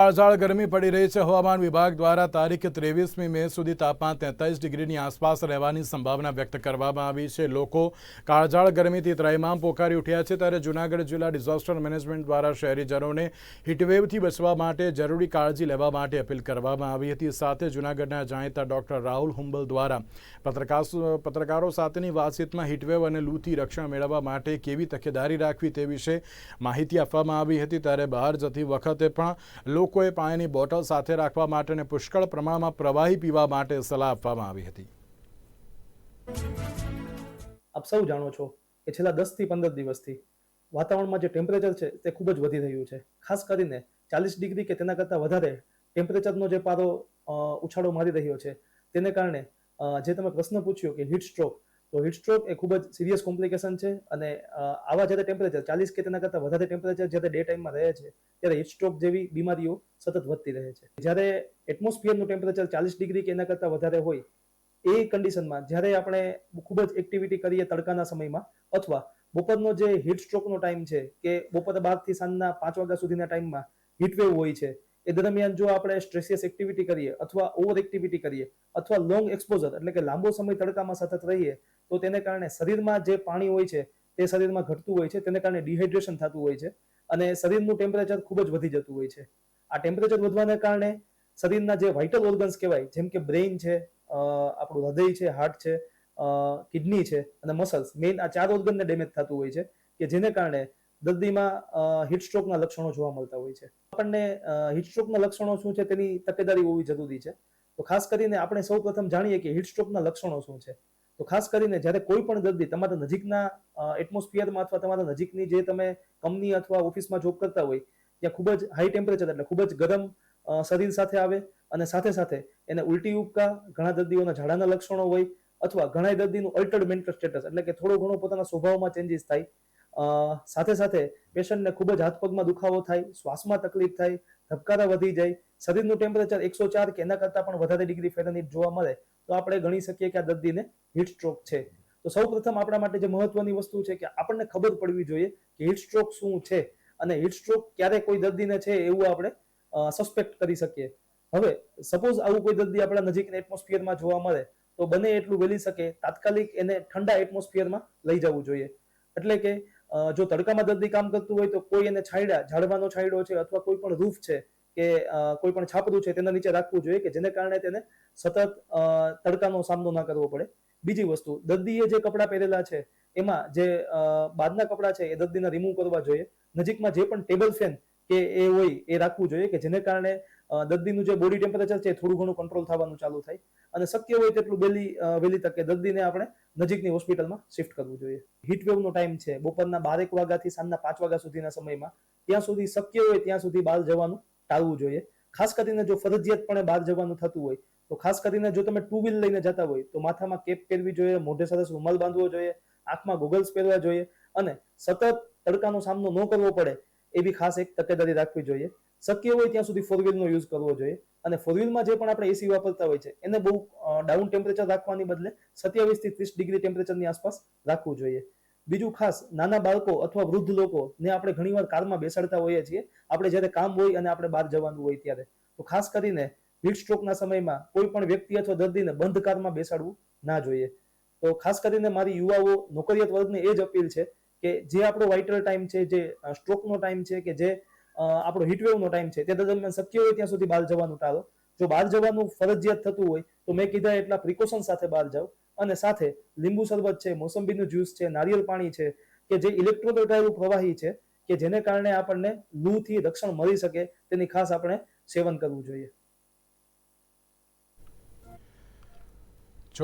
કાળઝાળ ગરમી પડી રહી છે. હવામાન વિભાગ દ્વારા તારીખ ત્રેવીસમી મે સુધી તાપમાન તેતાલીસ ડિગ્રીની આસપાસ રહેવાની સંભાવના વ્યક્ત કરવામાં આવી છે. લોકો કાળઝાળ ગરમીથી ત્રયમામ પોકારી ઉઠ્યા છે. ત્યારે જૂનાગઢ જિલ્લા ડિઝાસ્ટર મેનેજમેન્ટ દ્વારા શહેરીજનોને હીટવેવથી બચવા માટે જરૂરી કાળજી લેવા માટે અપીલ કરવામાં આવી હતી. સાથે જૂનાગઢના જાણીતા ડોક્ટર રાહુલ હુંબલ દ્વારા પત્રકાર સાથેની વાતચીતમાં હીટવેવ અને લૂથી રક્ષણ મેળવવા માટે કેવી તકેદારી રાખવી તે વિશે માહિતી આપવામાં આવી હતી. ત્યારે બહાર જતી વખતે પણ લોકોએ પાણીની બોટલ સાથે રાખવા માટે અને પુષ્કળ પ્રમાણમાં પ્રવાહી પીવા માટે સલાહ આપવામાં આવી હતી. આપ સૌ જાણો છો કે છેલ્લા દસથી પંદર દિવસથી વાતાવરણમાં જે ટેમ્પરેચર છે તે ખૂબ જ વધી રહ્યું છે. ખાસ કરીને ચાલીસ ડિગ્રી કે તેના કરતાં વધારે ટેમ્પરેચરનો જે પારો ઉછાળો મારી રહ્યો છે, તેને કારણે જે તમે પ્રશ્ન પૂછ્યો કે હીટ સ્ટ્રોક તો હીટ સ્ટ્રોક એ ખૂબ જ સિરિયસ કોમ્પ્લિકેશન છે અને આવા જ્યારે ટેમ્પરેચર ચાલીસ કે તેના કરતાં વધારે ટેમ્પરેચર જ્યારે ડે ટાઈમમાં રહે છે, ત્યારે હીટ સ્ટ્રોક જેવી બીમારીઓ સતત વધતી રહે છે. જ્યારે એટમોસ્ફિયરનું ટેમ્પરેચર ચાલીસ ડિગ્રી કે એના કરતાં વધારે હોય, એ કન્ડિશનમાં જ્યારે આપણે ખૂબ જ એક્ટિવિટી કરીએ તડકાના સમયમાં, અથવા બપોરનો જે હીટ સ્ટ્રોકનો ટાઈમ છે, કે બપોરે બારથી સાંજના પાંચ વાગ્યા સુધીના ટાઈમમાં હીટવેવ હોય છે એ દરમિયાન જો આપણે સ્ટ્રેસિયસ એક્ટિવિટી કરીએ અથવા ઓવર એક્ટિવિટી કરીએ અથવા લોંગ એક્સપોઝર એટલે કે લાંબો સમય તડકામાં સતત રહીએ, તો તેને કારણે શરીરમાં જે પાણી હોય છે, તે શરીરમાં ઘટતું હોય છે, તેને કારણે ડિહાઇડ્રેશન થતું હોય છે અને શરીરનું ટેમ્પરેચર ખૂબ જ વધી જતું હોય છે. આ ટેમ્પરેચર વધવાને કારણે શરીરના જે વાઇટલ ઓર્ગન્સ કહેવાય, જેમ કે બ્રેઇન છે આપણું હૃદય છે હાર્ટ છે કિડની છે અને મસલ્સ મેઇન આ ચાર ઓર્ગનને ડેમેજ થતું હોય છે કે જેને કારણે દર્દીમાં હિટસ્ટ્રોકના લક્ષણો જોવા મળતા હોય છે. આપણને હિટસ્ટ્રોકના લક્ષણો શું છે તેની તકેદારી હોવી જરૂરી છે. તો ખાસ કરીને આપણે સૌ પ્રથમ જાણીએ કે હિટસ્ટ્રોકના લક્ષણો શું છે. તો ખાસ કરીને જ્યારે કોઈ પણ દર્દી તમારા નજીકના એટમોસ્ફિયરમાં અથવા તમારા નજીકની જે તમે કંપની અથવા ઓફિસમાં જોબ કરતા હોય, ત્યાં ખૂબ જ હાઈ ટેમ્પરેચર એટલે ખૂબ જ ગરમ શરીર સાથે આવે અને સાથે સાથે એને ઉલટી ઉપકા ઘણા દર્દીઓના ઝાડાના લક્ષણો હોય અથવા ઘણા દર્દીનું અલ્ટર્ડ મેન્ટલ સ્ટેટસ એટલે કે થોડો ઘણો પોતાના સ્વભાવમાં ચેન્જીસ થાય સાથે સાથે પેશન્ટને ખૂબ જ હાથ પગમાં દુખાવો થાય, શ્વાસમાં તકલીફ થાય, ધબકારા વધી જાય, શરીરનું ટેમ્પરેચર એકસો ચાર કે એના કરતાં પણ વધારે ડિગ્રી ફેરનહીટ જોવા મળે, તો આપણે ગણી શકીએ કે આ દર્દીને હીટ સ્ટ્રોક છે. તો સૌ પ્રથમ આપણા માટે જે મહત્વની વસ્તુ છે કે આપણને ખબર પડવી જોઈએ કે હીટ સ્ટ્રોક શું છે અને હીટ સ્ટ્રોક ક્યારે કોઈ દર્દીને છે એવું આપણે સસ્પેક્ટ કરી શકીએ. હવે સપોઝ આવું કોઈ દર્દી આપણા નજીકના એટમોસ્ફિયરમાં જોવા મળે, તો બને એટલું વહેલી શકે, તાત્કાલિક એને ઠંડા એટમોસ્ફિયરમાં લઈ જવું જોઈએ. એટલે કે જો તડકામાં દર્દી કામ કરતું હોય તો કોઈ એને છાંયડા, ઝાડવાનો છાંયડો છે અથવા કોઈ પણ રૂફ છે કે કોઈ પણ છાપરું છે તેના નીચે રાખવું જોઈએ કે જેને કારણે તેને સતત તડકાનો સામનો ના કરવો પડે. બીજી વસ્તુ, દર્દીએ જે કપડાં પહેરેલા છે, એમાં જે બાદના કપડાં છે એ દર્દીને રિમૂવ કરવા જોઈએ. નજીકમાં જે પણ ટેબલ ફેન કે એ હોય, એ રાખવું જોઈએ કે જેને કારણે દર્દીનું જે બોડી ટેમ્પરેચર છે થોડું ઘણું કંટ્રોલ થવાનું ચાલુ થાય. અને શક્ય હોય તેટલું વહેલી વહેલી તકે દર્દીને આપણે નજીકની હોસ્પિટલમાં શિફ્ટ કરવું જોઈએ. હીટ વેવનો ટાઈમ છે. બપોરના બારેક વાગ્યાથી સાંજના પાંચ વાગ્યા સુધીના સમયમાં ત્યાં સુધી શક્ય હોય ત્યાં સુધી બહાર જવાનું ટાળવું જોઈએ. ખાસ કરીને જો ફરજિયાતપણે બહાર જવાનું થતું હોય, તો ખાસ કરીને જો તમે ટુ વ્હીલ લઈને જતા હોય, તો માથામાં કેપ પહેરવી જોઈએ, મોઢે સરસ રૂમાલ બાંધવો જોઈએ, આંખમાં ગોગલ્સ પહેરવા જોઈએ અને સતત તડકાનો સામનો ન કરવો પડે એવી ખાસ એક તકેદારી રાખવી જોઈએ. શક્ય હોય ત્યાં સુધી ફોર વ્હીલનો યુઝ કરવો જોઈએ. અને ફોર વ્હીલમાં જે પણ આપણે એસી વાપરતા હોય છે, એને બહુ ડાઉન ટેમ્પરેચર રાખવાની બદલે સત્યાવીસથી ત્રીસ ડિગ્રી ટેમ્પરેચરની આસપાસ રાખવું જોઈએ. બીજું ખાસ, નાના બાળકો અથવા વૃદ્ધ લોકો ને આપણે ઘણીવાર કારમાં બેસાડતા હોઈએ છીએ. આપણે જ્યારે કામ હોય અને આપણે બહાર જવાનું હોય ત્યારે. તો ખાસ કરીને હીટ સ્ટ્રોકના સમયમાં કોઈ પણ વ્યક્તિ અથવા દર્દીને બંધ કારમાં બેસાડવું ના જોઈએ. તો ખાસ કરીને મારી યુવાઓ, નોકરિયાત વર્ગને એ જ અપીલ છે કે જે આપણો વાઇટલ ટાઈમ છે, જે સ્ટ્રોકનો ટાઈમ છે કે જે આપણો હીટવેવનો ટાઈમ છે, તે દરમિયાન શક્ય હોય ત્યાં સુધી બહાર જવાનું ટાળો. જો બહાર જવાનું ફરજિયાત થતું હોય, તો મેં કીધા એટલા પ્રિકોશન સાથે બહાર જાઓ. અને સાથે લીંબુ શરબત છે, મોસંબીનું જ્યુસ છે, નારિયેળ પાણી છે, કે જે ઇલેક્ટ્રોલાઇટ પ્રવાહી છે, કે જેને કારણે આપણને લૂથી રક્ષણ મળી શકે, તેની ખાસ આપણે સેવન કરવું જોઈએ.